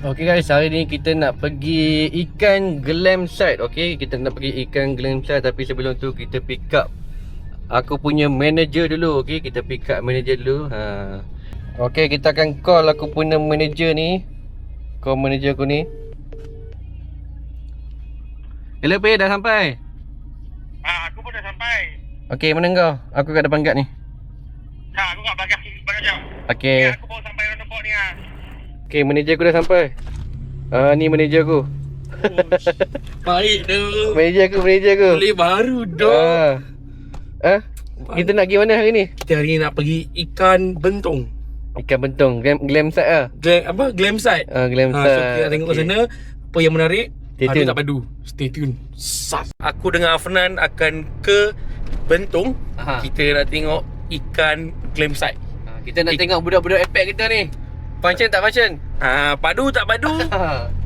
Okay guys, hari ni kita nak pergi ikan glam site Okay, kita nak pergi ikan glam site Tapi sebelum tu kita pick up Aku punya manager dulu Okay, kita pick up manager dulu ha. Okay, kita akan call aku punya manager ni Call manager aku ni Hello Pe, dah sampai? Ah, aku pun dah sampai. Okay, mana kau? Aku kat depan gad ni Ha, aku kat bagas bagas jam. Okay, Ya, aku baru sampai roundabout ni ah. Okay manager aku dah sampai Ah, Ni manager aku Baik tu. Manager aku, manager aku Boleh baru dong. Ah. Ah? Kita nak pergi mana hari ni? Kita hari ni nak pergi ikan bentong. Ikan bentong, glam, glam site lah Glam, apa? Glam site. Ah, glam Ha, site so kita tengok kat sana apa yang menarik. Stay Padu tune. tak padu. Stay tune. Sas. Aku dengan Afnan akan ke Bentong. Aha. Kita nak tengok ikan glam site. Ah, Kita nak tengok budak-budak epek kita ni Function tak function? Ha, padu tak padu?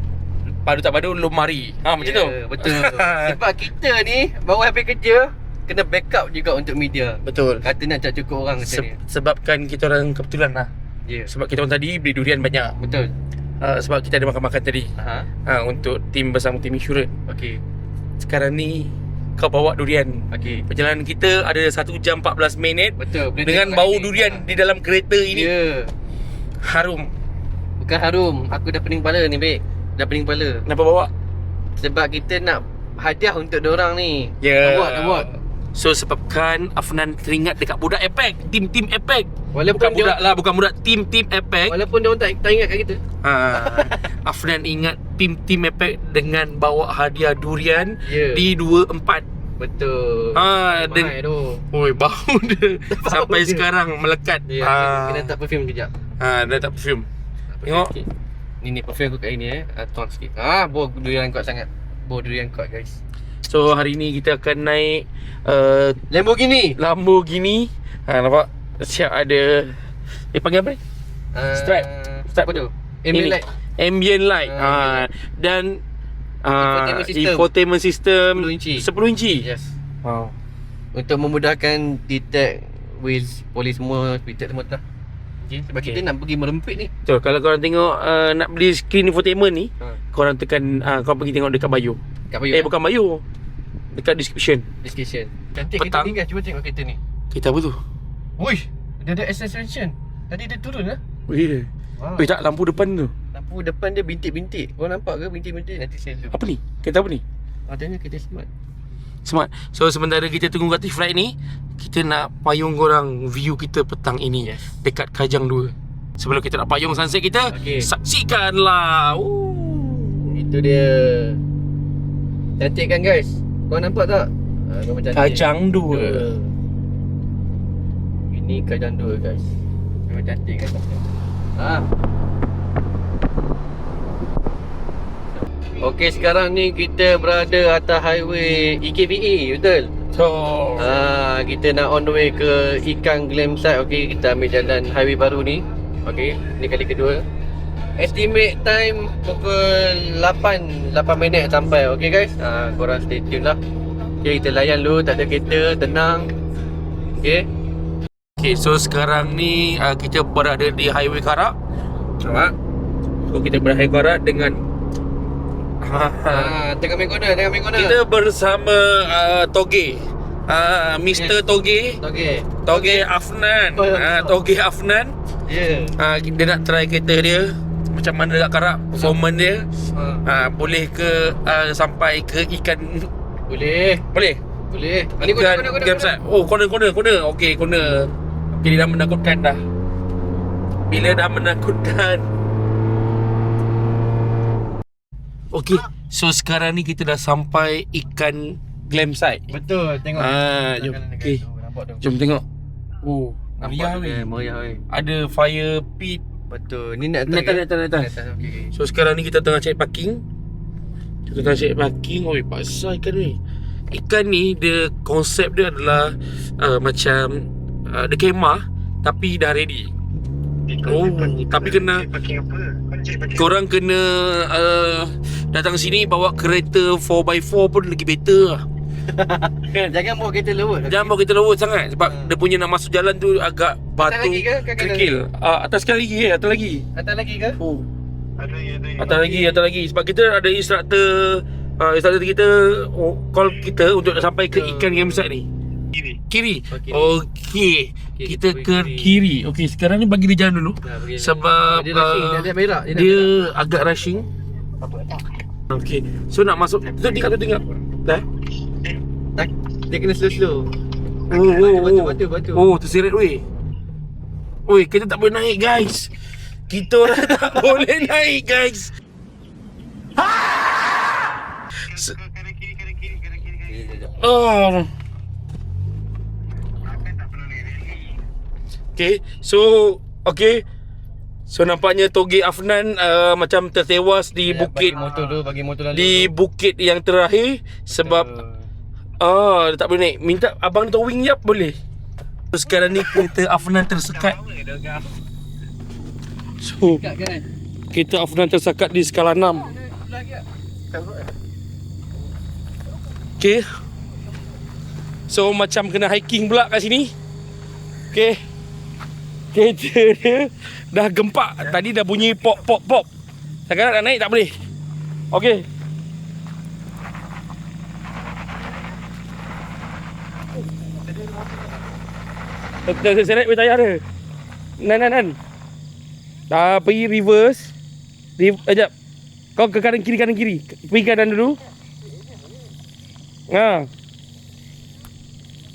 padu tak padu belum mari. Ha, macam Ya, tu. Betul Sebab kita ni Baru habis kerja Kena backup juga untuk media Betul. Kata nak cukup orang Se- ni sebabkan kita orang kebetulan lah. Ya Sebab kita orang tadi beli durian banyak. Betul Uh, sebab kita ada makan-makan tadi. Ha, untuk tim bersama tim insurans. Okey Sekarang ni kau bawa durian. Okey Perjalanan kita ada 1 jam 14 minit Betul dengan bau durian Ah. di dalam kereta ini Ya harum. Bukan harum Aku dah pening kepala ni Bek Dah pening kepala Kenapa bawa? Sebab kita nak Hadiah untuk dorang ni Ya. Award Award So sebabkan Afnan teringat dekat budak Apex, tim-tim Apex. Walaupun Bukan budak lah, bukan budak tim-tim Apex. Walaupun dia orang tak, tak ingat kat kita Ha, Afnan ingat tim-tim Apex dengan bawa hadiah durian Ya di 24. Betul Ha, dan tu Oi, bau dia sampai dia. sekarang melekat. Ya, ha, kena tak perfume kejap ha, dah tak perfume. Tengok. Sikit. Ni ni perfume aku kat ini eh. Ah, tuang sikit. Ah, bau durian kuat sangat. Bau durian kuat guys. So hari ni kita akan naik uh, Lamborghini. Lamborghini. Ha nampak? Siap ada Eh panggil apa ni? Uh, Stripe. Stripe. Apa tu? Ambient light. Ambient light. Ah, Ha dan uh, Infotainment system. infotainment system 10 inci. 10 inci. Yes. Wow. Untuk memudahkan detect with polis semua, detect semua tak. Okay, sebab Okay. kita nak pergi merempit ni. So kalau korang tengok uh, nak beli screen infotainment ni, Ha. korang tekan uh, korang pergi tengok dekat bio. Kat Bayu. eh bukan bio. Dekat description. description. Cantik Petang. kereta ni guys. Cuba tengok kereta ni. Kita apa tu? Wih, dia ada acceleration. Tadi dia turun lah. Weh. Wow. Eh tak lampu depan tu. Lampu depan dia bintik-bintik. Kau nampak ke bintik-bintik? Nanti saya zoom. Apa ni? Kereta apa ni? Ah, tengok kereta smart. Smart. So sementara kita tunggu kat flight ni, kita nak payung korang view kita petang ini Yes. dekat Kajang 2. Sebelum kita nak payung sunset kita, Okey. saksikanlah. Ooh. Itu dia Cantik kan guys Kau nampak tak ha, cantik Kajang 2. Dua. Ini kajang dua guys Memang cantik kan ha. Okey sekarang ni kita berada atas highway E EKVE betul? So, Ha, kita nak on the way ke Ikan Glam Site Okey kita ambil jalan highway baru ni Okey ni kali kedua Estimate time pukul 8 8 minit sampai okey guys. Ha korang stay tune lah. Okey kita layan dulu tak ada kereta tenang. Okey. okay, so sekarang ni uh, kita berada di Highway Karak. Nampak? So kita berada di Highway Karak dengan Ha tengah main corner tengah main corner. Kita bersama uh, Toge. Uh, Mr. Toge. okey. Toge Afnan. Oh, Uh, Toge Afnan. Ya. uh, dia nak try kereta dia macam mana dekat karak performance dia Ha uh, boleh ke uh, sampai ke ikan boleh. boleh Boleh. Ni corner ikan corner corner. game side oh corner corner corner okey corner okey dia dah menakutkan dah bila dah menakutkan okey so sekarang ni kita dah sampai ikan glam side Betul tengok. Ah, jom. Okey. tu, Nampak tu. jom tengok oh Nampak meriah tu, eh, weh meriah weh. ada fire pit Betul. Ni nak Naik atas, naik atas, naik atas. atas. Okey. So sekarang ni kita tengah cari parking Kita tengah cari parking Oi pasal ikan ni Ikan ni dia konsep dia adalah uh, Macam uh, Dia kemah Tapi dah ready Oh Tapi kena Parking apa? Korang kena uh, Datang sini bawa kereta 4x4 pun lagi better lah? Jangan bawa kereta lewat. Jangan bawa kita lewat sangat Sebab Hmm. dia punya nak masuk jalan tu agak batu lagi ke? Ke kanan? kerikil uh, Atas sekali lagi eh, atas lagi Atas lagi ke? Oh lagi, lagi. Atas lagi, atas lagi Sebab kita ada instructor uh, Instructor kita oh, Call kita Untuk nak sampai ke ikan game site ni Kiri. Kiri Oh, kiri. Okey Okey, Kita kita ke pergi kiri Okey sekarang ni bagi dia jalan dulu Nah, bagi- Sebab dia rushing, uh, dia, dia dia, Dia berak. agak rushing Okey So nak masuk Tu tinggal tu tinggal Dah Tak, dia kena slow-slow. Oh, oh, Batu, oh. batu, batu. Oh, terseret weh. Oi, kita tak boleh naik, guys. Kita orang tak boleh naik, guys. Oh. Okay, so okay. So nampaknya Toge Afnan uh, macam tertewas di Ya, bukit bagi motor dulu, bagi motor lalu. di bukit yang terakhir sebab ah dia tak boleh naik. Minta abang towing jap boleh. So, sekarang ni kereta Afnan tersekat. So kereta Afnan tersekat di skala 6. Okay So macam kena hiking pula kat sini Okay Kereta dia dah gempak. Tadi dah bunyi pop pop pop. Sekarang nak naik tak boleh? Okay Kita seret boleh tayar dia. Nan nan nan. Dah pergi reverse. Re- Sekejap Kau ke kanan kiri kanan kiri. Pergi kanan dulu. Ha.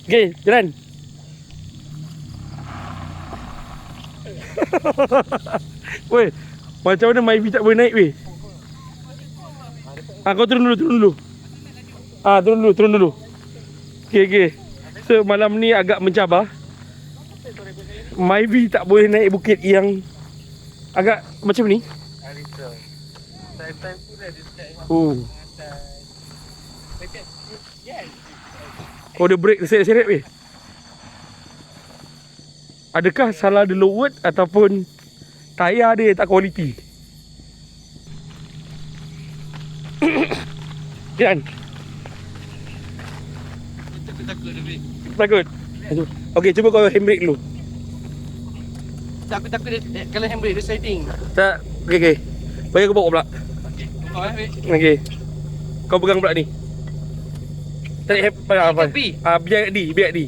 Okay jalan Weh Macam mana Myvi tak boleh naik weh? Ah kau turun dulu turun dulu. Ah turun dulu turun dulu. Okay okay So malam ni agak mencabar. Myvi tak boleh naik bukit yang Agak macam ni? Ada Oh. Oh dia break seret-seret weh Adakah salah the load ataupun Tayar dia tak kualiti Kian Aku takut. Takut. Okay cuba kau handbrake dulu. Tak, Aku takut dia, eh, kalau handbrake dia sliding. Tak Okay okay Bagi aku bawa pula. Okey. Kau eh. Okay Kau pegang pula ni. Tarik hand Pegang apa. Ah biar di Biar di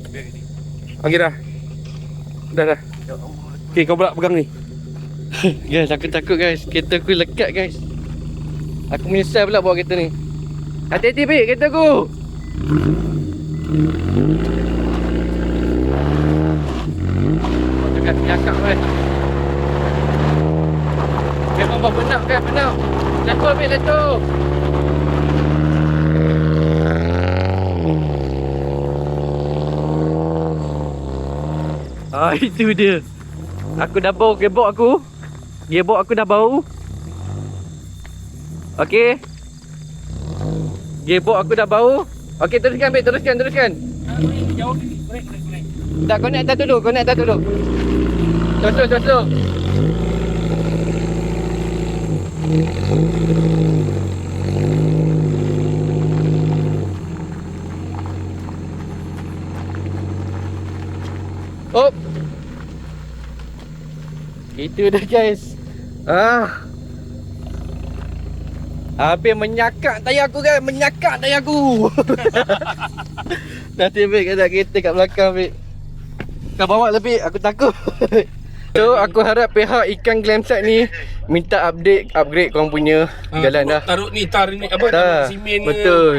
Okay dah Dah dah Okay kau pula pegang ni Guys, aku takut guys. Kereta aku lekat guys. Aku menyesal pula bawa kereta ni. Hati-hati Pik, kereta aku. Oh, dekat nyakak kan. Memang bawa penat kan, penat. Jatuh Pik, jatuh. Ah, itu dia. Aku dah bau gearbox aku. Gearbox aku dah bau. Okey. Gearbox aku dah bau. Okey, teruskan babe, teruskan, teruskan. Tak connect atas dulu, connect atas dulu. Terus terus Itu dah guys. Ah. Habis menyakak tayar aku kan, menyakak tayar aku. Nanti Bik kata kereta kat belakang Bik. Kau bawa lebih, aku takut. so aku harap pihak ikan glam site ni minta update, upgrade korang punya jalan dah. Taruh ni tar ni apa Dah. taruh simen ni. Betul.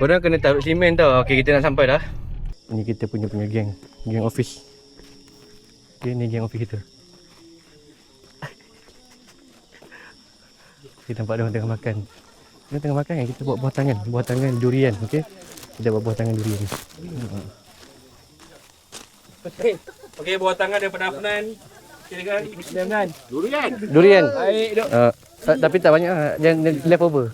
Korang kena taruh simen tau. Okey, kita nak sampai dah. Ni kita punya punya geng, geng office. Okay, ni geng office kita. Kita nampak dia orang tengah makan. Dia tengah makan kan kita buat buah tangan, buah tangan durian, okey. Kita buat buah tangan durian. Okey. Okey buat tangan daripada Afnan. Silakan. Silakan. Durian. Durian. Baik dok. Uh, uh, tapi tak banyak ah, jangan jangan leftover.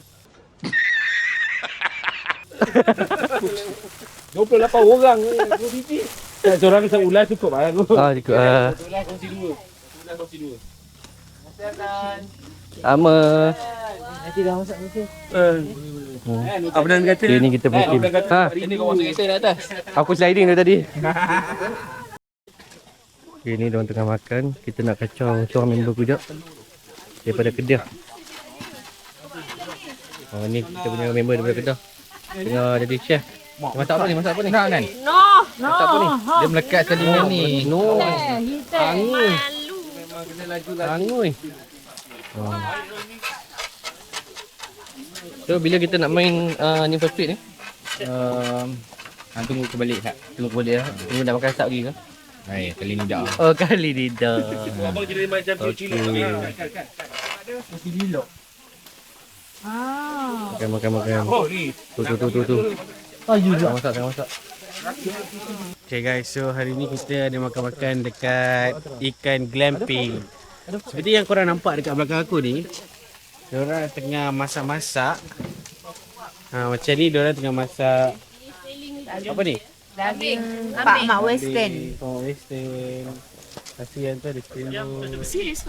28 orang ni. Dua biji. Tak seorang seulas cukup lah. Ah, cukup. Uh, Seulas kongsi dua. Seulas kongsi dua. Sama. Eh. Afnan kata. Okay, ni kita punya team. Afnan kata Ha, hari ni kau masuk kereta dah atas. aku sliding dari tadi. Okay, ni diorang tengah makan. Kita nak kacau seorang member aku jap. Daripada Kedah Oh ni kita punya member daripada Kedah Tengah jadi chef Masak apa ni? Masak apa ni? Nak kan? No, no. Masak apa ni? Dia melekat telinga ni. No Angin. Angui oh. So bila kita nak main uh, Need for Speed ni? Um, hang tunggu ke balik tak? Tunggu boleh lah Tunggu nak makan sap lagi ke? Hai, kali ni dah. Oh kali ni dah Abang jadi macam tu Okey. Ah. Makan makan makan Oh ni. Tu tu tu tu tu Oh you Tengah masak tengah masak Okay guys, so hari ni kita ada makan-makan dekat ikan glamping. Seperti yang korang nampak dekat belakang aku ni, diorang tengah masak-masak. Ha, macam ni diorang tengah masak apa ni? Daging Pak Mak Western. Oh, western. Kasi yang tu ada krimu.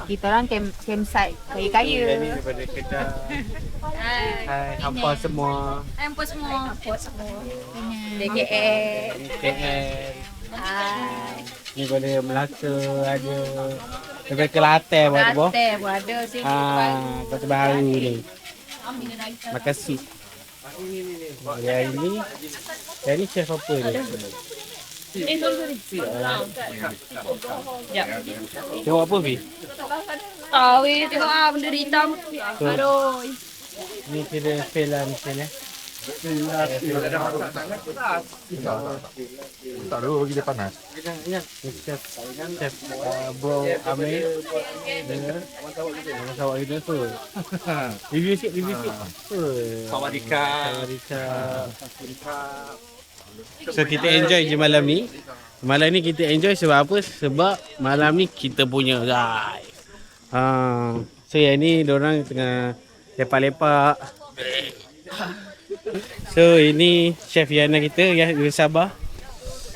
Kita orang camp campsite kaya-kaya. daripada Kedah. Hai, hampa semua. Hampa semua. Hampa semua. DKL. Ni KL. Hai. Ni daripada Melaka ada. Daripada Kelantan buat apa? Latte pun ada sini. Ah, kota baru ni. Makan sup. Hari hari ni, hari ni chef apa ni? Tengok apa Fi? Ah, weh tengok ah benda hitam. Aduh. Ni kira fail lah eh. Tak ada bagi dia panas. Chef, bro Amir dengan sawak kita tu. Review sikit, review sikit. Sawadika. Sawadika. So kita enjoy je malam ni. Malam ni kita enjoy sebab apa? Sebab malam ni kita punya guys. Ha, so yang ni orang tengah lepak-lepak. So ini chef Yana kita ya dari Sabah.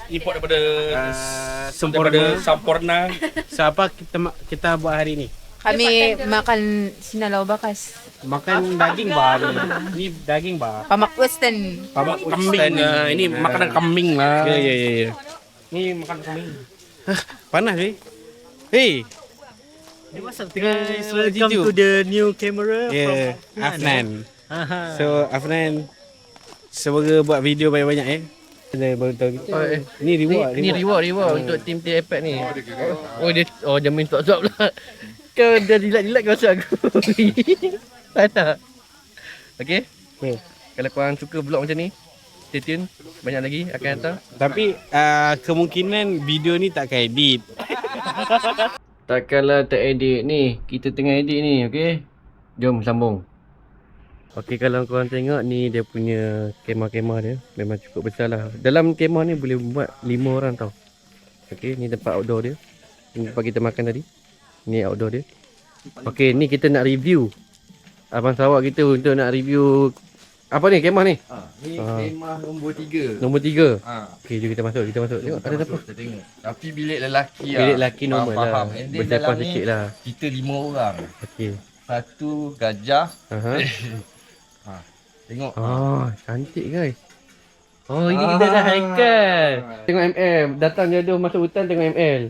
Import daripada Uh, daripada sempurna. Sampurna. So apa kita kita buat hari ni? Kami makan sinalau bakas. Makan daging bah ni. Ni daging bah. Pak Mak Western. Pamak kambing. Ah, ini makanan kambing lah. Ya ya ya ya. Ni makan kambing. Panas ni. Hey. Guys, welcome to the new camera Yeah, from Afnan. Aha. So Afnan semoga buat video banyak-banyak eh. Kita baru tahu kita. Oh, eh. Ni reward, Ni reward. reward untuk tim tim iPad ni. Oh dia Oh dia main stop stop lah Kau dah jilat-jilat kau rasa aku. Mana Okay Okay. Kalau korang suka vlog macam ni Stay tune. Banyak lagi akan datang. Tapi uh, kemungkinan video ni tak akan edit. Takkanlah tak edit ni. Kita tengah edit ni okay Jom sambung Okay kalau korang tengok ni dia punya kemah-kemah dia Memang cukup besar lah Dalam kemah ni boleh buat 5 orang tau Okay ni tempat outdoor dia Ni tempat kita makan tadi Ni outdoor dia Okay ni kita nak review Abang Sarawak kita untuk nak review Apa ni kemah ni? Ha, ni Ah. kemah nombor tiga. Nombor 3 Ha, Okay jom kita masuk kita masuk Tengok ada apa? Kita tengok. Tapi bilik lelaki lah. Bilik lelaki normal Faham, lah faham. And Berdepan dalam sikit lah Kita lima orang. Okay Satu gajah. Aha. Tengok. Oh, cantik guys. Oh, ini kita dah Haikal. Tengok ML. Datang jodoh masuk hutan tengok ML.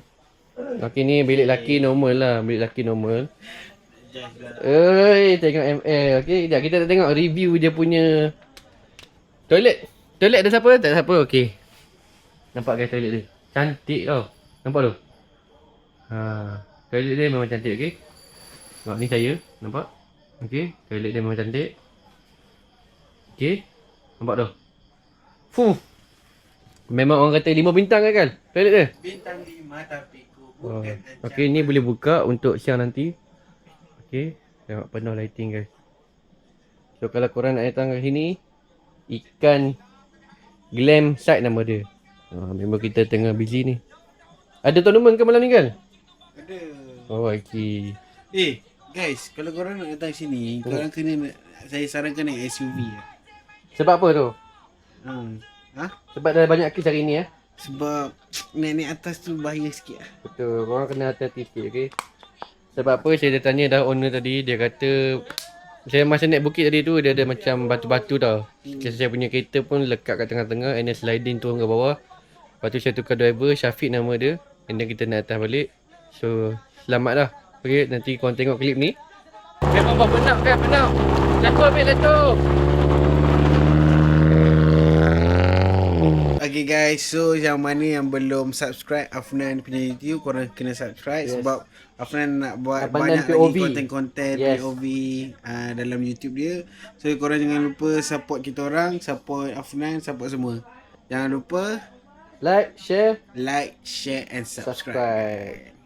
Okey ni bilik laki normal lah. Bilik laki normal. Oi, tengok ML. Okey, jap kita nak tengok review dia punya toilet. Toilet ada siapa? Tak ada siapa. Okey. Nampak guys toilet dia. Cantik tau. Nampak tu? Ha, toilet dia memang cantik, okey. Tengok ni saya, nampak? Okey, toilet dia memang cantik. Okey. Nampak tu. Fuh. Memang orang kata lima bintang kan kan? Toilet dia. Bintang 5 tapi ku Oh. Okey, ni boleh buka untuk siang nanti. Okey. Tengok penuh lighting guys. So kalau korang nak datang ke sini, ikan glam site nama dia. Ha, member kita tengah busy ni. Ada tournament ke malam ni kan? Ada. Oh, okey. Eh, guys, kalau korang nak datang sini, korang kena na- saya sarankan naik SUV. Sebab apa tu? Ha. Sebab dah banyak kes hari ni eh. Sebab naik-naik atas tu bahaya sikit lah. Betul, korang kena hati-hati sikit, okey? Sebab apa saya dah tanya dah owner tadi, dia kata saya masa naik bukit tadi tu dia ada macam batu-batu tau. Hmm. Saya punya kereta pun lekat kat tengah-tengah and then sliding turun ke bawah. Lepas tu saya tukar driver, Syafiq nama dia. And then kita nak atas balik. So, selamat lah. Okay, nanti korang tengok klip ni. Memang buat benar kan, benar. Let's go, Mek, Okay guys, so yang mana yang belum subscribe Afnan punya YouTube, korang kena subscribe Yes. sebab Afnan nak buat Abandon banyak POV. lagi konten-konten Yes. POV uh, dalam YouTube dia. So korang jangan lupa support kita orang, support Afnan, support semua. Jangan lupa Like, share, like, share and subscribe. subscribe.